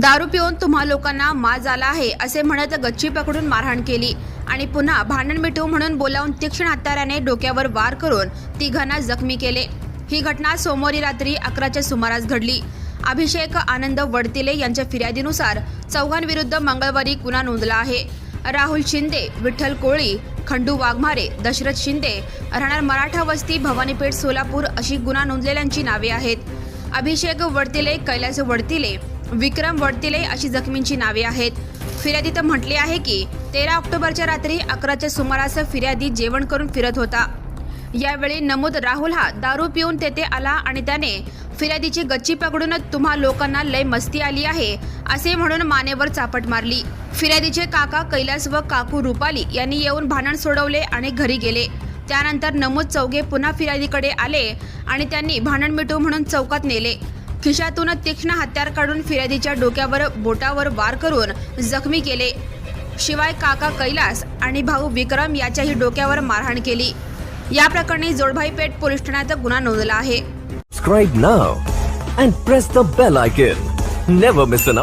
दारू पिऊन तुम्हा लोकांना माज आला आहे असे म्हणत गच्ची पकडून मारहाण केली. आणि पुन्हा भांडण मिटवू म्हणून बोलावून तीक्ष्ण हत्याराने डोक्यावर वार करून तिघांना जखमी केले. ही घटना सोमवारी रात्री अकराच्या सुमारास घडली. अभिषेक आनंद वडतिले यांच्या फिर्यादीनुसार चौघांविरुद्ध मंगळवारी गुन्हा नोंदला आहे. राहुल शिंदे विठ्ठल कोळी खंडू वाघमारे दशरथ शिंदे राहणार मराठा वस्ती भवानीपेठ सोलापूर अशी गुन्हा नोंदलेल्यांची नावे आहेत. अभिषेक वडतिले कैलास वडतिले विक्रम वडतिले अशी जखमींची नावे आहेत. फिर्यादीत म्हटले आहे की तेरा ऑक्टोबरच्या रात्री अकराच्या सुमारास फिर्यादी जेवण करून फिरत होता. यावेळी नमूद राहुल हा दारू पिऊन तेथे आला आणि त्याने फिर्यादीची गच्ची पकडून तुम्हा लोकांना लय मस्ती आली आहे असे म्हणून मानेवर चापट मारली. फिर्यादीचे काका कैलास व काकू रुपाली यांनी येऊन भांडण सोडवले आणि घरी गेले. त्यानंतर नमूद चौघे पुन्हा फिर्यादीकडे आले आणि त्यांनी भांडण मिटू म्हणून चौकात नेले. खिशातून तीक्ष्ण हत्यार काढून फिर्यादीच्या डोक्यावर बोटावर वार करून जखमी केले. शिवाय काका कैलास आणि भाऊ विक्रम याच्याही डोक्यावर मारहाण केली. या प्रकरणी जोडभाई पेठ पोलीस ठाण्यात गुन्हा नोंदला आहे.